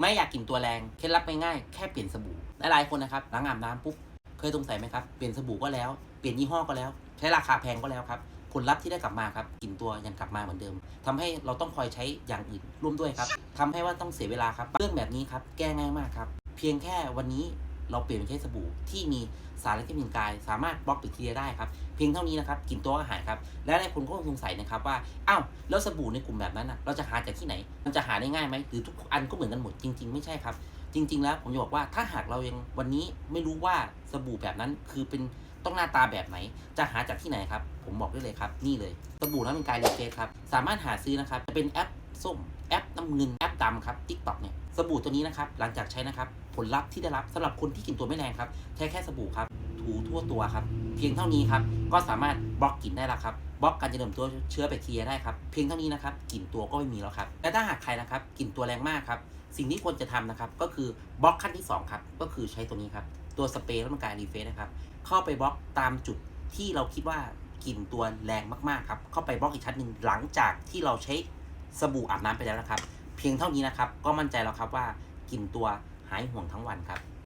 ไม่อยากกลิ่นตัวแรงเคล็ดลับง่ายๆแค่เปลี่ยนสบู่หลายๆคนนะครับล้างอาบน้ำปุ๊บเคยสงสัยไหมครับเปลี่ยนสบู่ก็แล้วเปลี่ยนยี่ห้อก็แล้ว ใช้ราคาแพงก็แล้วครับผลลัพธ์ที่ได้กลับมาครับกลิ่นตัวยังกลับมาเหมือนเดิมทำให้เราต้องคอยใช้อย่างอื่นร่วมด้วยครับทำให้ว่าต้องเสียเวลาครับเรื่องแบบนี้ครับแก้ง่ายมากครับเพียงแค่วันนี้ เราเปลี่ยนเป็นใช้สบู่ที่มีสารละลายกาย สามารถบล็อกแบคทีเรียได้ครับ เพียงเท่านี้นะครับกลิ่นตัวก็หายครับ และหลายคนก็สงสัยนะครับว่าอ้าวแล้วสบู่ในกลุ่มแบบนั้นนะเราจะหาจากที่ไหน มันจะหาได้ง่ายไหมหรือทุกอันก็เหมือนกันหมดจริง ๆ ไม่ใช่ครับ จริง ๆ แล้วผมจะบอกว่าถ้าหากเรายังวันนี้ไม่รู้ว่าสบู่แบบนั้นคือเป็นต้องหน้าตาแบบไหน จะหาจากที่ไหนครับ ผมบอกได้เลยครับ นี่เลยสบู่น้ำมันกายรีเฟสครับ สามารถหาซื้อนะครับ จะเป็นแอปส้ม แอปน้ำเงินแอปดำครับทิกตอกเนี่ยสบู่ตัวนี้นะครับหลังจากใช้นะครับผลลัพธ์ที่ได้รับสำหรับคนที่กลิ่นตัวไม่แรงครับใช้แค่สบู่ครับถูทั่วตัวครับเพียงเท่านี้ครับก็สามารถบล็อกกลิ่นได้แล้วครับบล็อกการเจริญตัวเชื้อแบคทีเรียได้ครับเพียงเท่านี้นะครับกลิ่นตัวก็ไม่มีแล้วครับและถ้าหากใครนะครับกลิ่นตัวแรงมากครับสิ่งที่ควรจะทำนะครับก็คือบล็อกขั้นที่2ครับก็คือใช้ตัวนี้ครับตัวสเปรย์แล้วมันกายรีเฟสนะครับเข้าไปบล็อกตามจุดที่เราคิดว่ากลิ่นตัวแรงมากๆครับเข้าไปบล็อกอีกชั้นหนึ่งหลังจากที่เราใช้ สบู่อาบน้ำไปแล้วนะครับ เพียงเท่านี้นะครับ ก็มั่นใจแล้วครับว่ากลิ่นตัวหายห่วงทั้งวันครับ